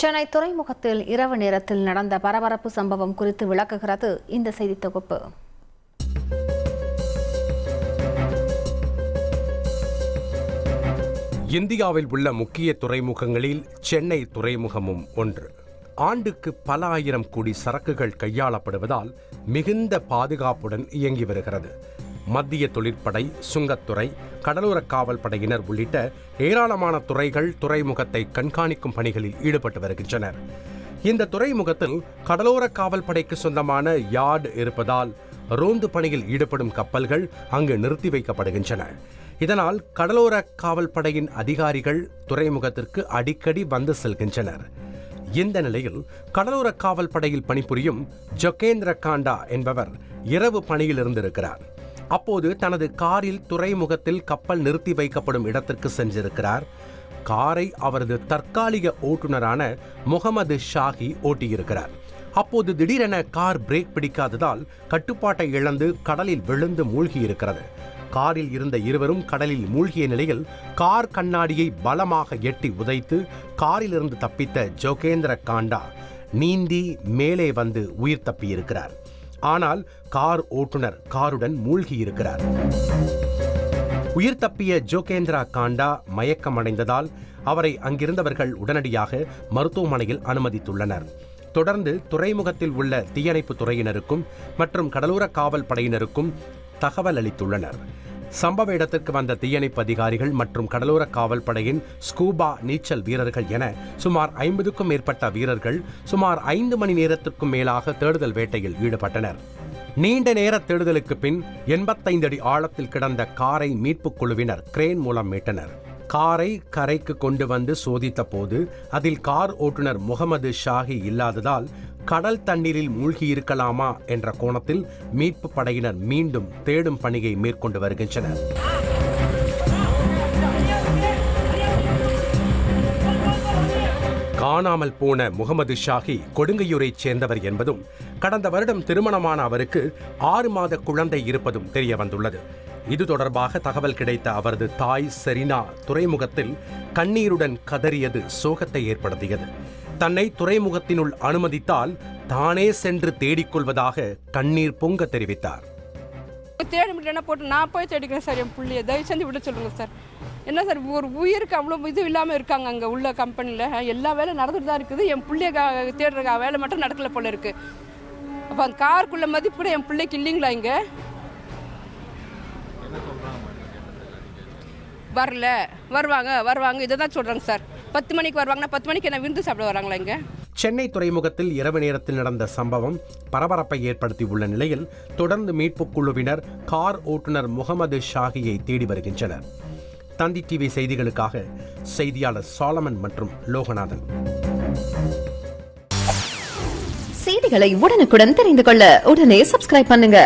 சென்னை துறைமுகத்தில் இரவு நேரத்தில் நடந்த பரபரப்பு சம்பவம் குறித்து விளக்குகிறது இந்த செய்தி தொகுப்பு. இந்தியாவில் உள்ள முக்கிய துறைமுகங்களில் சென்னை துறைமுகமும் ஒன்று. ஆண்டுக்கு பல ஆயிரம் கோடி சரக்குகள் கையாளப்படுவதால் மிகுந்த பாதுகாப்புடன் இயங்கி வருகிறது. மத்திய தொழிற்படை சுங்கத்துறை கடலோர காவல் படையினர் உள்ளிட்ட ஏராளமான துறைகள் துறைமுகத்தை கண்காணிக்கும் பணிகளில் ஈடுபட்டு வருகின்றனர். இந்த துறைமுகத்தில் கடலோர காவல் படைக்கு சொந்தமான யார்டு இருப்பதால் ரோந்து பணியில் ஈடுபடும் கப்பல்கள் அங்கு நிறுத்தி வைக்கப்படுகின்றன. இதனால் கடலோர காவல் படையின் அதிகாரிகள் துறைமுகத்திற்கு அடிக்கடி வந்து செல்கின்றனர். இந்த நிலையில் கடலோர காவல் படையில் பணிபுரியும் ஜொகேந்திர காண்டா என்பவர் இரவு பணியில் இருந்திருக்கிறார். அப்போது தனது காரில் துறைமுகத்தில் கப்பல் நிறுத்தி வைக்கப்படும் இடத்திற்கு சென்றிருக்கிறார். காரை அவரது தற்காலிக ஓட்டுநரான முகமது ஷாஹி ஓட்டியிருக்கிறார். அப்போது திடீரென கார் பிரேக் பிடிக்காததால் கட்டுப்பாட்டை இழந்து கடலில் விழுந்து மூழ்கியிருக்கிறது. காரில் இருந்த இருவரும் கடலில் மூழ்கிய நிலையில் கார் கண்ணாடியை பலமாக எட்டி உதைத்து காரிலிருந்து தப்பித்த ஜோகேந்திர காண்டா நீந்தி மேலே வந்து உயிர் தப்பியிருக்கிறார். ஆனால் கார் ஓட்டுநர் காருடன் மூழ்கியிருக்கிறார். உயிர் தப்பிய ஜோகேந்திரா காண்டா மயக்கமடைந்ததால் அவரை அங்கிருந்தவர்கள் உடனடியாக மருத்துவமனையில் அனுமதித்துள்ளனர். தொடர்ந்து துறைமுகத்தில் உள்ள தீயணைப்பு துறையினருக்கும் மற்றும் கடலோர காவல் படையினருக்கும் தகவல் அளித்துள்ளனர். சம்பவ இடத்திற்கு வந்த தீயணைப்பு அதிகாரிகள் மற்றும் கடலோர காவல்படையின் ஸ்கூபா நீச்சல் வீரர்கள் என சுமார் ஐம்பதுக்கும் மேற்பட்ட வீரர்கள் சுமார் ஐந்து மணி நேரத்திற்கும் மேலாக தேடுதல் வேட்டையில் ஈடுபட்டனர். நீண்ட நேர தேடுதலுக்கு பின் எண்பத்தைந்து அடி ஆழத்தில் கிடந்த காரை மீட்புக் குழுவினர் கிரேன் மூலம் மீட்டனர். காரை கரைக்கு கொண்டு வந்து சோதித்த போது அதில் கார் ஓட்டுநர் முகமது ஷாஹி இல்லாததால் கடல் தண்ணீரில் மூழ்கியிருக்கலாமா என்ற கோணத்தில் மீட்பு படையினர் மீண்டும் தேடும் பணியை மேற்கொண்டு வருகின்றனர். காணாமல் போன முகமது ஷாஹி கொடுங்கையூரைச் சேர்ந்தவர் என்பதும் கடந்த வருடம் திருமணமான அவருக்கு ஆறு மாத குழந்தை இருப்பதும் தெரிய வந்துள்ளது. இது தொடர்பாக தகவல் கிடைத்த அவரது தாய் செரினா துறைமுகத்தில் கண்ணீருடன் கதறியது சோகத்தை ஏற்படுத்தியது. தன்னை துறைமுகத்தினுள் அனுமதித்தால் தானே சென்று தேடிக்கொள்வதாக கண்ணீர் பொங்க தெரிவித்தார். தேடி முடியலன்னா போட்டு நான் போய் தேடிக்கிறேன் சார் என் பிள்ளைய. தயவு செஞ்சு விட சொல்லுங்கள் சார். என்ன சார் ஒரு உயிருக்கு அவ்வளோ இது இல்லாமல் இருக்காங்க அங்கே உள்ள கம்பெனியில் எல்லா வேலை நடந்துட்டு தான் இருக்குது. என் பிள்ளைய கா- தேடுற வேலை மட்டும் நடக்கல போல இருக்கு. அப்போ அந்த காருக்குள்ள மதிப்பு கூட என் பிள்ளைக்கு இல்லைங்களா இங்கே? வரல. வருவாங்க வருவாங்க. இதை தான் சொல்கிறாங்க சார். பத்து மணிக்கு வருவாங்கன்னா பத்து மணிக்கு என்ன விருந்து சாப்பிட வராங்களா இங்கே? சென்னை துறைமுகத்தில் இரவு நேரத்தில் நடந்த சம்பவம் பரபரப்பை ஏற்படுத்தியுள்ள நிலையில் தொடர்ந்து மீட்புக் குழுவினர் கார் ஓட்டுநர் முகமது ஷாகியை தேடி வருகின்றனர். தந்தி டிவி செய்திகளுக்காக செய்தியாளர் சாலமன் மற்றும் லோகநாதன். செய்திகளை உடனுக்குடன் தெரிந்து கொள்ள உடனே சப்ஸ்கிரைப் பண்ணுங்க.